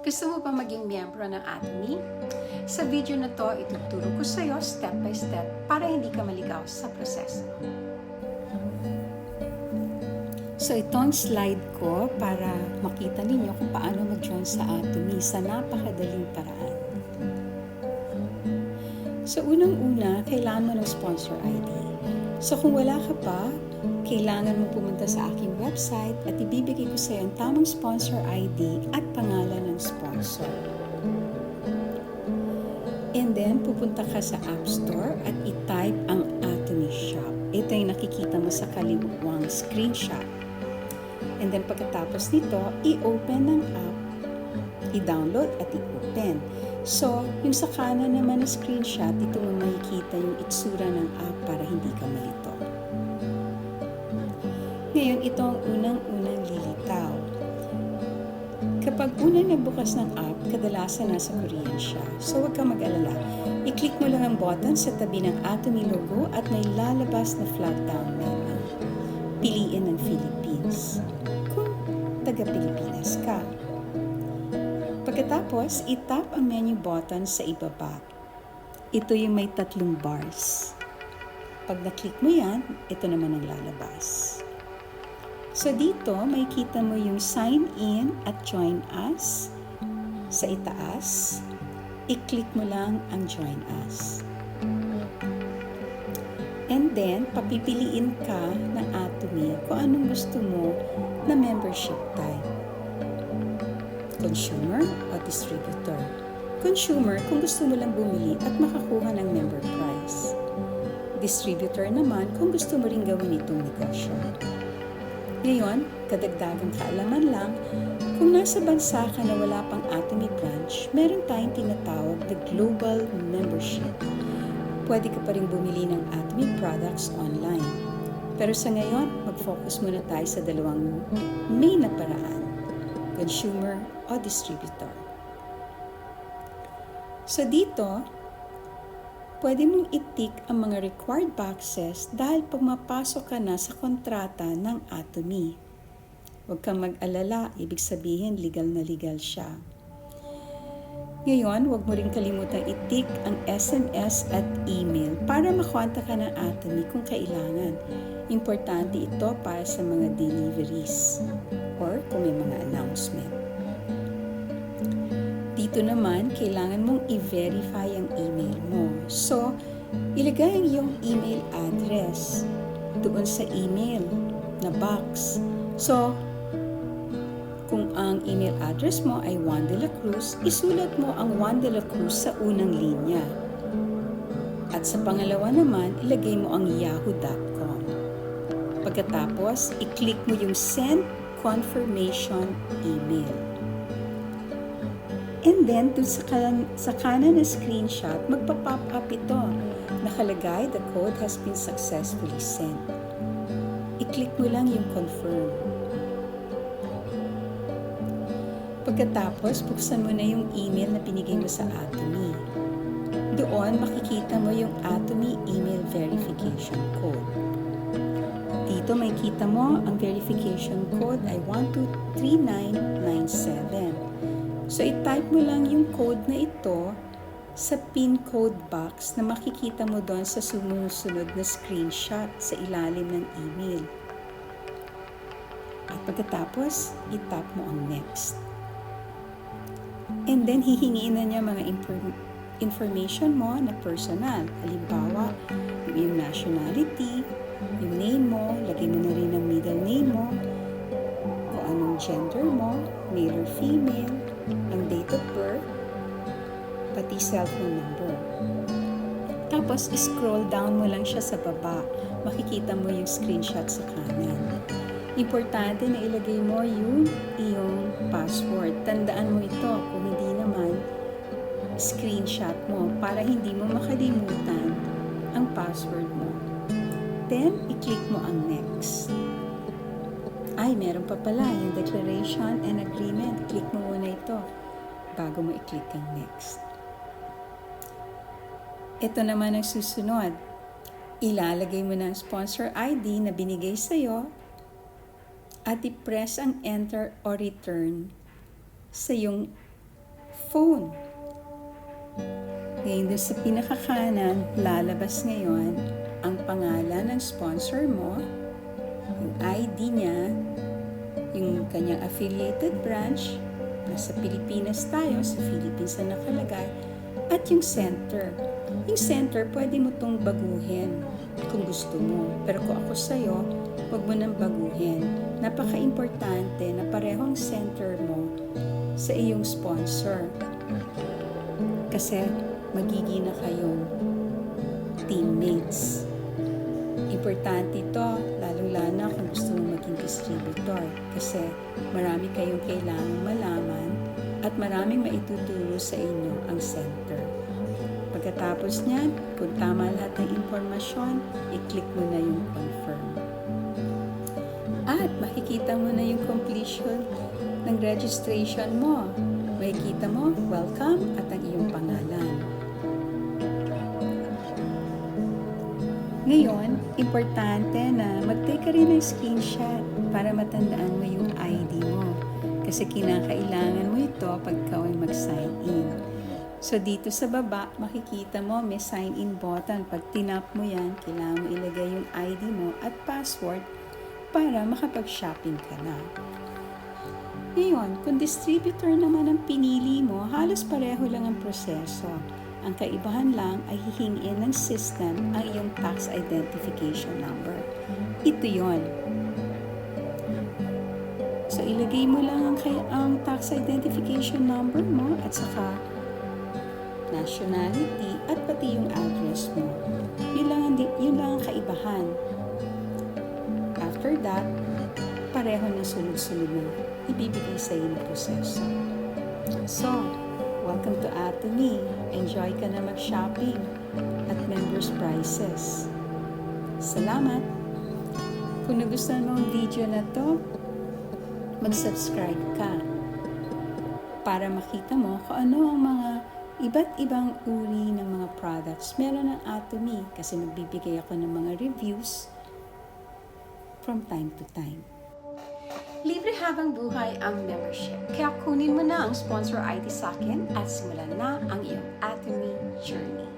Gusto mo ba maging miyembro ng Atomy? Sa video na to, ituturo ko sa iyo step by step para hindi ka maligaw sa proseso. So ito ang slide ko para makita ninyo kung paano mag-join sa Atomy sa napakadaling paraan. So unang-una, kailangan mo ng sponsor ID. So kung wala ka pa, kailangan mo pumunta sa aking website at ibibigay ko sa iyo ang tamang sponsor ID at pangalan ng sponsor. And then, pupunta ka sa App Store at i-type ang Atomy Shop. Ito yung nakikita mo sa kaliwang screenshot. And then, pagkatapos nito, i-open ng app, i-download at i-open. So, yung sa kanan naman na screenshot, ito mo makikita yung itsura ng app para hindi ka malito. Ngayon, ito ang unang-unang lilitaw. Kapag unang nagbukas ng app, kadalasan nasa Korean siya. So, huwag kang mag-alala. I-click mo lang ang button sa tabi ng Atomy logo at may lalabas na flag down menu. Piliin ang Philippines. Kung taga-Pilipinas ka. Pagkatapos, itap ang menu button sa ibaba. Ito yung may tatlong bars. Pag na-click mo yan, ito naman ang lalabas. So dito, may kita mo yung sign in at join us. Sa itaas, i-click mo lang ang join us. And then, papipiliin ka ng Atomy kung anong gusto mo na membership type. Consumer o distributor. Consumer kung gusto mo lang bumili at makakuha ng member price. Distributor naman kung gusto mo rin gawin itong negosyo. Ngayon, kadagdagang kaalaman lang, kung nasa bansa ka na wala pang Atomy branch, meron tayong tinatawag na global membership. Pwede ka pa rin bumili ng Atomy products online. Pero sa ngayon, mag-focus muna tayo sa dalawang main na paraan, consumer o distributor. So dito, pwede mong itik ang mga required boxes dahil pumapasok ka na sa kontrata ng Atomy. Huwag kang mag-alala, ibig sabihin legal na legal siya. Ngayon, huwag mo rin kalimutang itik ang SMS at email para makontak ka ng Atomy kung kailangan. Importante ito para sa mga deliveries or kung may mga announcement. Dito naman, kailangan mong i-verify ang email mo. So, ilagay ang iyong email address doon sa email na box. So, kung ang email address mo ay Juan de la Cruz, isulat mo ang Juan de la Cruz sa unang linya. At sa pangalawa naman, ilagay mo ang yahoo.com. Pagkatapos, i-click mo yung send confirmation email. And then, dun sa, kan sa kanan na screenshot, magpa-pop up ito. Nakalagay, the code has been successfully sent. I-click mo lang yung confirm. Pagkatapos, buksan mo na yung email na binigay mo sa Atomy. Doon, makikita mo yung Atomy email verification code. Dito, makikita mo ang verification code ay 123997. So, i-type mo lang yung code na ito sa pin code box na makikita mo doon sa sumusunod na screenshot sa ilalim ng email. At pagkatapos, i-tap mo ang next. And then, hihingiin na niya mga inform- information mo na personal. Halimbawa, yung nationality, yung name mo, lagay mo na rin ang middle name mo, kung anong gender mo, male or female, ang date of birth, pati cellphone number. Tapos, scroll down mo lang siya sa baba. Makikita mo yung screenshot sa kanan. Importante na ilagay mo yung iyong password. Tandaan mo ito. Kung hindi naman, screenshot mo para hindi mo makalimutan ang password mo. Then, i-click mo ang next. Ay, meron pa pala yung declaration and agreement. Click mo muna bago mo i-click ang next. Ito naman ang susunod. Ilalagay mo ng sponsor ID na binigay sa'yo at i-press ang enter or return sa yung phone. Ngayon doon sa pinakakanan, lalabas ngayon ang pangalan ng sponsor mo, yung ID niya, yung kanyang affiliated branch, nasa Pilipinas tayo, sa Philippines na nakalagay, at yung center. Yung center, pwede mo tong baguhin kung gusto mo. Pero kung ako sa'yo, huwag mo nang baguhin. Napaka-importante na pareho ang center mo sa iyong sponsor. Kasi magiging na kayong teammates. Importante ito, lalong-lalo kung gusto maging distributor. Kasi marami kayong kailangang malaman at maraming maituturo sa inyo ang center. Pagkatapos niyan, kung tama lahat ng impormasyon, i-click mo na yung confirm. At makikita mo na yung completion ng registration mo. Makikita mo, welcome at ang iyong pangalan. Ngayon, importante na mag-take ka rin ng screenshot para matandaan mo yung ID mo. Kasi kinakailangan mo ito pag ikaw ay mag-sign in. So, dito sa baba, makikita mo may sign in button. Pag tinap mo yan, kailangan mo ilagay yung ID mo at password para makapag-shopping ka na. Ngayon, kung distributor naman ang pinili mo, halos pareho lang ang proseso. Ang kaibahan lang ay hihingin ng system ang iyong tax identification number. Ito yon. So, ilagay mo lang ang, kay- ang tax identification number mo at saka nationality at pati yung address mo. Yun lang yun lang ang kaibahan. After that, pareho na sunod-sunod na ibibigay sa iyo na proseso. So, welcome to Atomy. Enjoy ka na mag-shopping at members prices. Salamat! Kung nagustuhan mo ang video na to, mag-subscribe ka para makita mo kung ano ang mga iba't ibang uri ng mga products meron ng Atomy kasi magbibigay ako ng mga reviews from time to time. Libre habang buhay ang membership. Kaya kunin mo na ang sponsor ID sa akin at simulan na ang iyong Atomy journey.